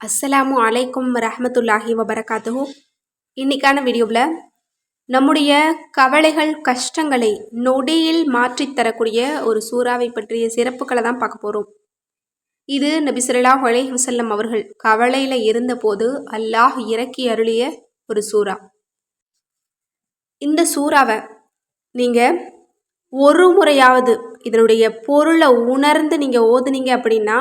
அஸ்ஸலாமு அலைக்கும் ரஹமத்துல்லாஹி வபரகாத்துஹு. இன்னைக்கான வீடியோவில் நம்முடைய கவலைகள் கஷ்டங்களை நொடியில் மாற்றித் தரக்கூடிய ஒரு சூறாவை பற்றிய சிறப்புகளை தான் பார்க்க போகிறோம் இது நபிசுல்லா ஸல்லல்லாஹு ஹுசல்லம் அவர்கள் கவலையில் இருந்தபோது அல்லாஹ் இறக்கி அருளிய ஒரு சூறா. இந்த சூறாவை நீங்கள் ஒரு முறையாவது இதனுடைய பொருளை உணர்ந்து நீங்கள் ஓதுனீங்க அப்படின்னா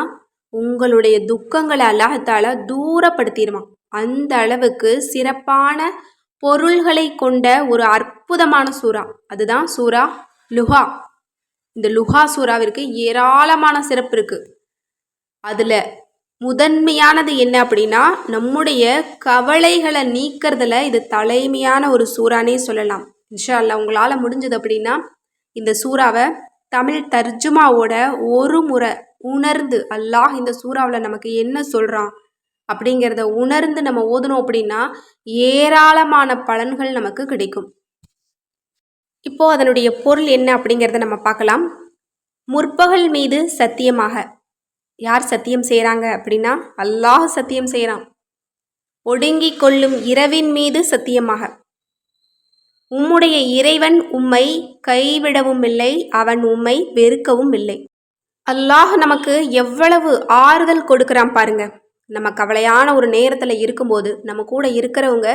உங்களுடைய துக்கங்களை அல்லாஹால தூரப்படுத்திடுவான் அந்த அளவுக்கு சிறப்பான பொருள்களை கொண்ட ஒரு அற்புதமான சூறா. அதுதான் சூறா லுஹா. இந்த லுஹா சூறாவிற்கு ஏராளமான சிறப்பு இருக்கு. அதில் முதன்மையானது என்ன அப்படின்னா நம்முடைய கவலைகளை நீக்கிறதுல இது தலைமையான ஒரு சூறானே சொல்லலாம். இன்ஷா அல்லாஹ் உங்களால் முடிஞ்சது அப்படின்னா இந்த சூறாவை தமிழ் தர்ஜுமாவோட ஒரு முறை உணர்ந்து அல்லாஹ் இந்த சூறாவில் நமக்கு என்ன சொல்கிறான் அப்படிங்கிறத உணர்ந்து நம்ம ஓதணும் அப்படின்னா ஏராளமான பலன்கள் நமக்கு கிடைக்கும். இப்போ அதனுடைய பொருள் என்ன அப்படிங்கிறத நம்ம பார்க்கலாம். முற்பகல் மீது சத்தியமாக. யார் சத்தியம் செய்கிறாங்க அப்படின்னா அல்லாஹ் சத்தியம் செய்கிறான் ஒடுங்கி கொள்ளும் இரவின் மீது சத்தியமாக. உம்முடைய இறைவன் உம்மை கைவிடவும் இல்லை அவன் உம்மை வெறுக்கவும் இல்லை. அல்லாஹ் நமக்கு எவ்வளவு ஆறுதல் கொடுக்குறான் பாருங்க. நம்ம கவலையான ஒரு நேரத்தில் இருக்கும்போது நம்ம கூட இருக்கிறவங்க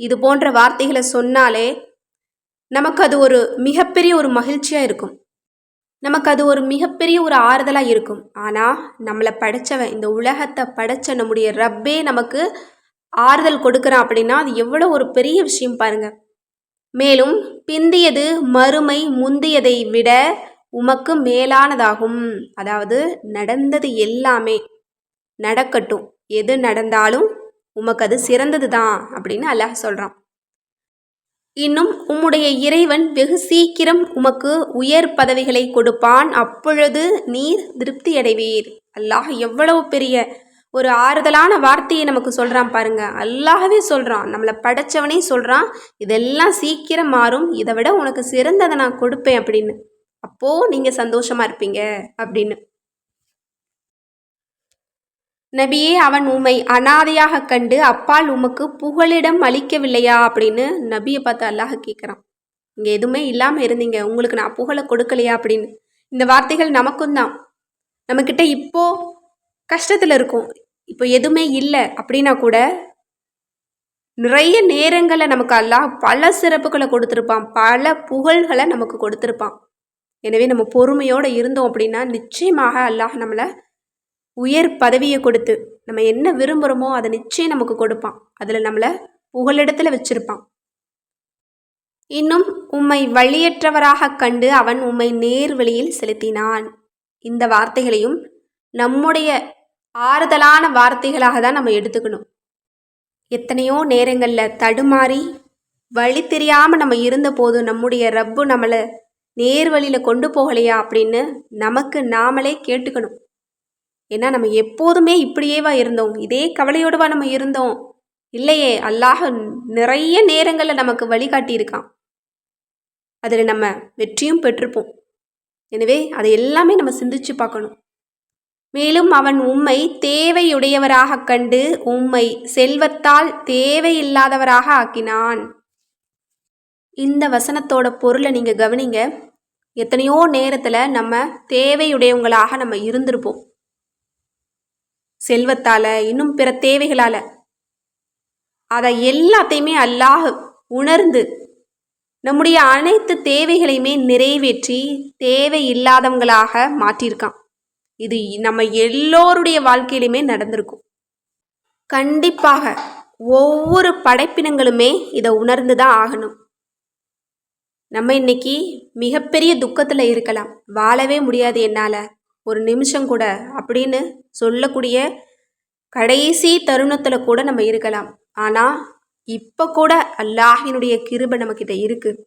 இது போன்ற வார்த்தைகளை சொன்னாலே நமக்கு அது ஒரு மிகப்பெரிய ஒரு மகிழ்ச்சியாக இருக்கும். நமக்கு அது ஒரு மிகப்பெரிய ஒரு ஆறுதலாக இருக்கும். ஆனால் நம்மளை படைச்சவன் இந்த உலகத்தை படைச்ச நம்முடைய ரப்பே நமக்கு ஆறுதல் கொடுக்குறான் அப்படின்னா அது எவ்வளோ ஒரு பெரிய விஷயம் பாருங்க. மேலும் பிந்தியது மறுமை முந்தியதை விட உமக்கு மேலானதாகும். அதாவது நடந்தது எல்லாமே. நடக்கட்டும். எது நடந்தாலும் உமக்கு அது சிறந்தது தான் அப்படின்னு அல்லாஹ் சொல்கிறான் இன்னும் உம்முடைய இறைவன் வெகு சீக்கிரம் உமக்கு உயர் பதவிகளை கொடுப்பான். அப்பொழுது நீர் திருப்தி அடைவீர் அல்லாஹ் எவ்வளவு பெரிய ஒரு ஆறுதலான வார்த்தையை நமக்கு சொல்கிறான் பாருங்க. அல்லாஹவே சொல்கிறான் நம்மளை படைச்சவனே சொல்கிறான் இதெல்லாம் சீக்கிரம் மாறும். இதை விட உனக்கு சிறந்ததை நான் கொடுப்பேன் அப்படின்னு. அப்போது நீங்கள் சந்தோஷமாக இருப்பீங்க அப்படின்னு. நபியே அவன் உம்மை அனாதையாக கண்டு அப்பால் உமக்கு புகலிடம் அளிக்கவில்லையா? அப்படின்னு நபியை பார்த்து அல்லாஹ் கேட்குறான் இங்கே எதுவுமே இல்லாமல் இருந்தீங்க. உங்களுக்கு நான் புகழை கொடுக்கலையா? அப்படின்னு. இந்த வார்த்தைகள் நமக்கும் தான். நம்மக்கிட்ட இப்போ கஷ்டத்தில் இருக்கும். இப்போ எதுவுமே இல்லை அப்படின்னா கூட நிறைய நேரங்களில் நமக்கு அல்லாஹ் பல சிறப்புகளை கொடுத்துருப்பான். பல புகழ்களை நமக்கு கொடுத்துருப்பான். எனவே நம்ம பொறுமையோடு இருந்தோம் அப்படின்னா நிச்சயமாக அல்லாஹ் நம்மளை உயர் பதவியை கொடுத்து நம்ம என்ன விரும்புகிறோமோ அதை நிச்சயம் நமக்கு கொடுப்பான். அதில் நம்மளை புகலிடத்தில் வச்சுருப்பான். இன்னும் உம்மை வழியற்றவராக கண்டு அவன் உம்மை நேர் வழியில் செலுத்தினான். இந்த வார்த்தைகளையும் நம்முடைய ஆறுதலான வார்த்தைகளாக தான் நம்ம எடுத்துக்கணும். எத்தனையோ நேரங்களில் தடுமாறி வழி தெரியாமல் நம்ம இருந்தபோது நம்முடைய ரப்பு நம்மளை நேர் வழியில் கொண்டு போகலையா அப்படின்னு நமக்கு நாமளே கேட்டுக்கணும். ஏன்னா நம்ம எப்போதுமே இப்படியேவா இருந்தோம். இதே கவலையோடுவா நம்ம இருந்தோம். இல்லையே அல்லாஹ் நிறைய நேரங்களில் நமக்கு வழிகாட்டியிருக்கான். அதில் நம்ம வெற்றியும் பெற்றிருப்போம். எனவே அதை எல்லாமே நம்ம சிந்திச்சு பார்க்கணும். மேலும் அவன் உம்மை தேவையுடையவராக கண்டு உம்மை செல்வத்தால் தேவையில்லாதவராக ஆக்கினான். இந்த வசனத்தோட பொருளை நீங்கள் கவனிங்க. எத்தனையோ நேரத்தில் நம்ம தேவையுடையவங்களாக நம்ம இருந்திருப்போம். செல்வத்தால் இன்னும் பிற தேவைகளால். அதை எல்லாத்தையுமே அல்லாஹ் உணர்ந்து நம்முடைய அனைத்து தேவைகளையுமே நிறைவேற்றி தேவை இல்லாதவங்களாக மாற்றியிருக்கான். இது நம்ம எல்லோருடைய வாழ்க்கையிலுமே நடந்திருக்கும். கண்டிப்பாக ஒவ்வொரு படைப்பினங்களுமே இதை உணர்ந்து தான் ஆகணும். நம்ம இன்னைக்கு மிகப்பெரிய துக்கத்தில் இருக்கலாம். வாழவே முடியாது என்னால். ஒரு நிமிஷம் கூட அப்படின்னு சொல்லக்கூடிய கடைசி தருணத்தில் கூட நம்ம இருக்கலாம். ஆனால் இப்போ கூட அல்லாஹினுடைய கிருபை நம்மக்கிட்ட இருக்குது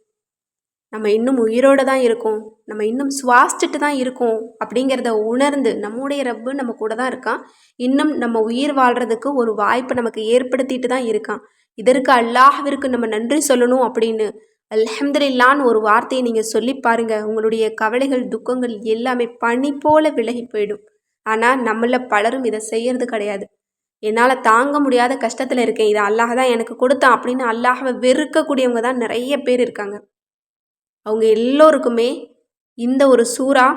நம்ம இன்னும் உயிரோடு தான் இருக்கோம். நம்ம இன்னும் சுவாசிச்சுட்டு தான் இருக்கோம் அப்படிங்கிறத உணர்ந்து நம்முடைய ரப்பு நம்ம கூட தான் இருக்கான். இன்னும் நம்ம உயிர் வாழ்கிறதுக்கு ஒரு வாய்ப்பை நமக்கு ஏற்படுத்திட்டு தான் இருக்கான். இதற்கு அல்லாஹ்விற்கு நம்ம நன்றி சொல்லணும் அப்படின்னு அல்ஹம்துலில்லான்னு ஒரு வார்த்தையை நீங்கள் சொல்லி பாருங்கள் உங்களுடைய கவலைகள் துக்கங்கள் எல்லாமே பனி போல விலகி போயிடும். ஆனால் நம்மள பலரும் இதை செய்யறது கிடையாது. என்னால் தாங்க முடியாத கஷ்டத்தில் இருக்கேன். இதை அல்லாஹ் தான் எனக்கு கொடுத்தான் அப்படின்னு அல்லாஹவை வெறுக்கக்கூடியவங்க தான் நிறைய பேர் இருக்காங்க. அவங்க எல்லோருக்குமே இந்த ஒரு சூறா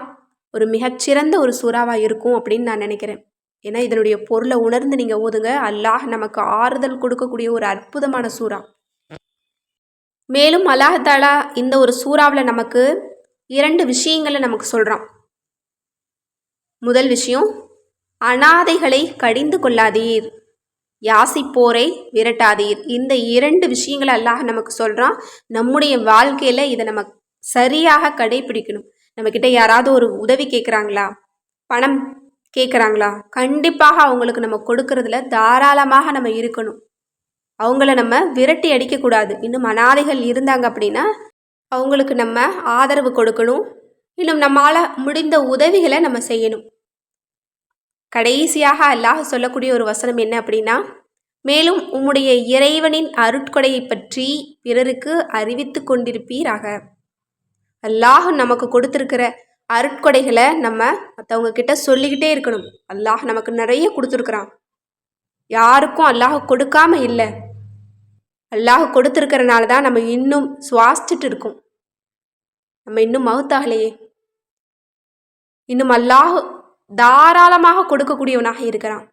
ஒரு மிகச்சிறந்த ஒரு சூறாவாக இருக்கும் அப்படின்னு நான் நினைக்கிறேன். ஏன்னா இதனுடைய பொருளை உணர்ந்து நீங்கள் ஓதுங்க. அல்லாஹ் நமக்கு ஆறுதல் கொடுக்கக்கூடிய ஒரு அற்புதமான சூறா. மேலும் அல்லாஹாலா இந்த ஒரு சூறாவில் நமக்கு இரண்டு விஷயங்களை நமக்கு சொல்கிறான் முதல் விஷயம் அனாதைகளை கடிந்து கொள்ளாதீர். யாசிப்போரை விரட்டாதீர். இந்த இரண்டு விஷயங்களை அல்லாஹ் நமக்கு சொல்கிறான் நம்முடைய வாழ்க்கையில் இதை நம்ம சரியாக கடைபிடிக்கணும். நம்மக்கிட்ட யாராவது ஒரு உதவி கேட்குறாங்களா பணம் கேட்குறாங்களா கண்டிப்பாக அவங்களுக்கு நம்ம கொடுக்கறதுல தாராளமாக நம்ம இருக்கணும். அவங்கள நம்ம விரட்டி அடிக்கக்கூடாது. இன்னும் அனாதைகள் இருந்தாங்க அப்படின்னா அவங்களுக்கு நம்ம ஆதரவு கொடுக்கணும். இன்னும் நம்மளால் முடிந்த உதவிகளை நம்ம செய்யணும். கடைசியாக அல்லாஹ் சொல்லக்கூடிய ஒரு வசனம் என்ன அப்படின்னா மேலும் உம்முடைய இறைவனின் அருட்கொடையை பற்றி பிறருக்கு அறிவித்து கொண்டிருப்பீராக. அல்லாஹ் நமக்கு கொடுத்துருக்கிற அருட்கொடைகளை நம்ம மற்றவங்க கிட்ட சொல்லிக்கிட்டே இருக்கணும். அல்லாஹ் நமக்கு நிறைய கொடுத்துருக்குறான். யாருக்கும் அல்லாஹ் கொடுக்காம இல்லை. அல்லாஹ் கொடுத்துருக்கிறனால தான் நம்ம இன்னும் சுவாசிச்சுட்டு இருக்கோம். நம்ம இன்னும் மவுத்தாகலையே. இன்னும் அல்லாஹ் தாராளமாக கொடுக்கக்கூடியவனாக இருக்கிறான்.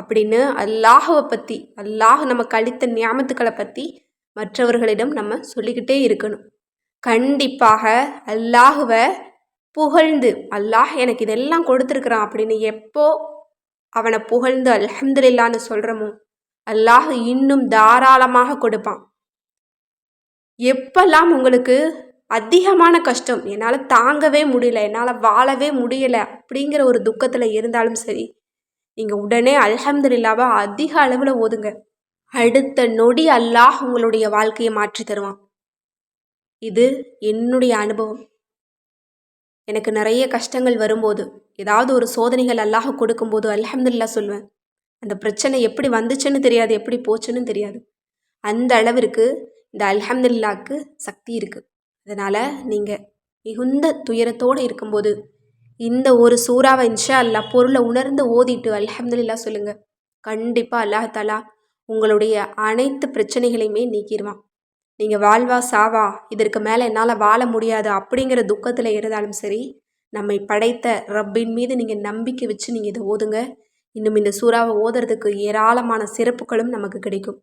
அப்படின்னு அல்லாஹுவை பற்றி அல்லாஹ் நமக்கு அளித்த ஞாபகத்துக்களை பற்றி மற்றவர்களிடம் நம்ம சொல்லிக்கிட்டே இருக்கணும். கண்டிப்பாக அல்லாஹுவை புகழ்ந்து அல்லாஹ் எனக்கு இதெல்லாம் கொடுத்துருக்குறான் அப்படின்னு எப்போ அவனை புகழ்ந்து அல்ஹம்துலில்லான்னு சொல்கிறோமோ அல்லாஹ் இன்னும் தாராளமாக கொடுப்பான். எப்பெல்லாம் உங்களுக்கு அதிகமான கஷ்டம் என்னால் தாங்கவே முடியல என்னால் வாழவே முடியலை அப்படிங்கிற ஒரு துக்கத்தில் இருந்தாலும் சரி நீங்கள் உடனே அல்ஹம்துலில்லாவை அதிக அளவில் ஓதுங்க. அடுத்த நொடி அல்லாஹ் உங்களுடைய வாழ்க்கையை மாற்றி தருவான். இது என்னுடைய அனுபவம். எனக்கு நிறைய கஷ்டங்கள் வரும்போது ஏதாவது ஒரு சோதனைகள் அல்லாஹ் கொடுக்கும்போது அல்ஹம்துல்லா சொல்வேன் அந்த பிரச்சனை எப்படி வந்துச்சுன்னு தெரியாது எப்படி போச்சுன்னு தெரியாது. அந்த அளவிற்கு இந்த அல்ஹம்துல்லாக்கு சக்தி இருக்குது அதனால் நீங்கள் மிகுந்த துயரத்தோடு இருக்கும்போது இந்த ஒரு சூறாவை இன்ஷா அல்லா பொருளை உணர்ந்து ஓதிட்டு அல்ஹம்துல்லா சொல்லுங்கள் கண்டிப்பாக அல்லாஹாலா உங்களுடைய அனைத்து பிரச்சனைகளையுமே நீக்கிடுவான் நீங்கள் வாழ்வா சாவா இதற்கு மேலே என்னால் வாழ முடியாது அப்படிங்கிற துக்கத்தில் இருந்தாலும் சரி நம்மை படைத்த ரப்பின் மீது நீங்கள் நம்பிக்கை வச்சு நீங்கள் இதை ஓதுங்க. இன்னும் இந்த சூறாவை ஓதுறதுக்கு ஏராளமான சிறப்புகளும் நமக்கு கிடைக்கும்.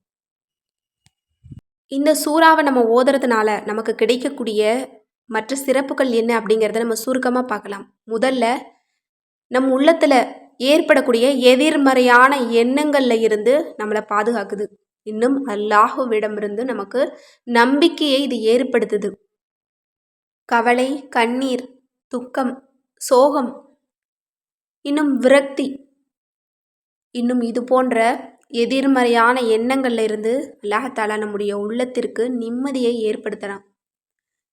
இந்த சூறாவை நம்ம ஓதுறதுனால நமக்கு கிடைக்கக்கூடிய மற்ற சிறப்புகள் என்ன அப்படிங்கிறத நம்ம சுருக்கமாக பார்க்கலாம். முதல்ல நம் உள்ளத்தில் ஏற்படக்கூடிய எதிர்மறையான எண்ணங்களில் இருந்து நம்மளை பாதுகாக்குது. இன்னும் அல்லாஹுவிடமிருந்து நமக்கு நம்பிக்கையை இது ஏற்படுத்துது. கவலை கண்ணீர் துக்கம் சோகம் இன்னும் விரக்தி இன்னும் இது போன்ற எதிர்மறையான எண்ணங்கள்ல இருந்து அல்லாஹாலா நம்முடைய உள்ளத்திற்கு நிம்மதியை ஏற்படுத்தலாம்.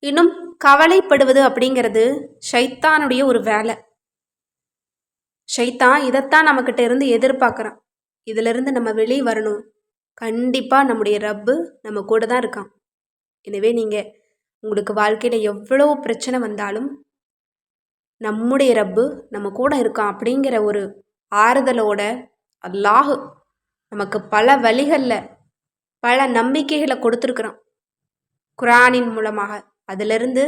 இன்னும் கவலைப்படுவது அப்படிங்கிறது ஷைத்தானுடைய ஒரு வேலை. ஷைத்தான் இதைத்தான் நம்மக்கிட்ட இருந்து எதிர்பார்க்குறான். இதிலிருந்து நம்ம வெளியே வரணும். கண்டிப்பாக நம்முடைய ரப்பு நம்ம கூட தான் இருக்கான். எனவே நீங்கள் உங்களுக்கு வாழ்க்கையில் எவ்வளோ பிரச்சனை வந்தாலும் நம்முடைய ரப்பு நம்ம கூட இருக்கான் அப்படிங்கிற ஒரு ஆறுதலோட அல்லாஹு நமக்கு பல வழிகளில் பல நம்பிக்கைகளை கொடுத்துருக்குறான். குரானின் மூலமாக அதிலிருந்து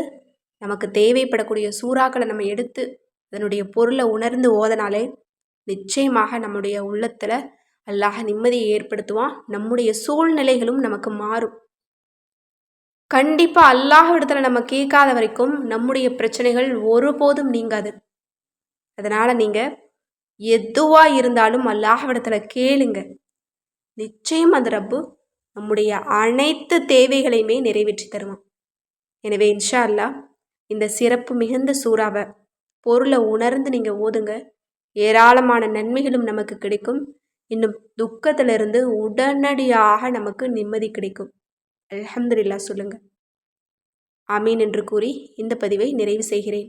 நமக்கு தேவைப்படக்கூடிய சூறாக்களை நம்ம எடுத்து அதனுடைய பொருளை உணர்ந்து ஓதனாலே நிச்சயமாக நம்முடைய உள்ளத்தில் அல்லாஹ் நிம்மதியை ஏற்படுத்துவான். நம்முடைய சூழ்நிலைகளும் நமக்கு மாறும். கண்டிப்பாக அல்லாஹ் இடத்துல நம்ம கேட்காத வரைக்கும் நம்முடைய பிரச்சனைகள் ஒருபோதும் நீங்காது. அதனால் நீங்கள் எதுவாக இருந்தாலும் அல்லாஹ்விடத்தில் கேளுங்க. நிச்சயம் அந்த ரப்பு நம்முடைய அனைத்து தேவைகளையுமே நிறைவேற்றி தருவான். எனவே இன்ஷா அல்லா இந்த சிறப்பு மிகுந்த சூறாவை பொருளை உணர்ந்து நீங்கள் ஓதுங்க. ஏராளமான நன்மைகளும் நமக்கு கிடைக்கும். இன்னும் துக்கத்திலிருந்து உடனடியாக நமக்கு நிம்மதி கிடைக்கும். அலமதுல்லா சொல்லுங்கள் ஆமீன் என்று கூறி இந்த பதிவை நிறைவு செய்கிறேன்.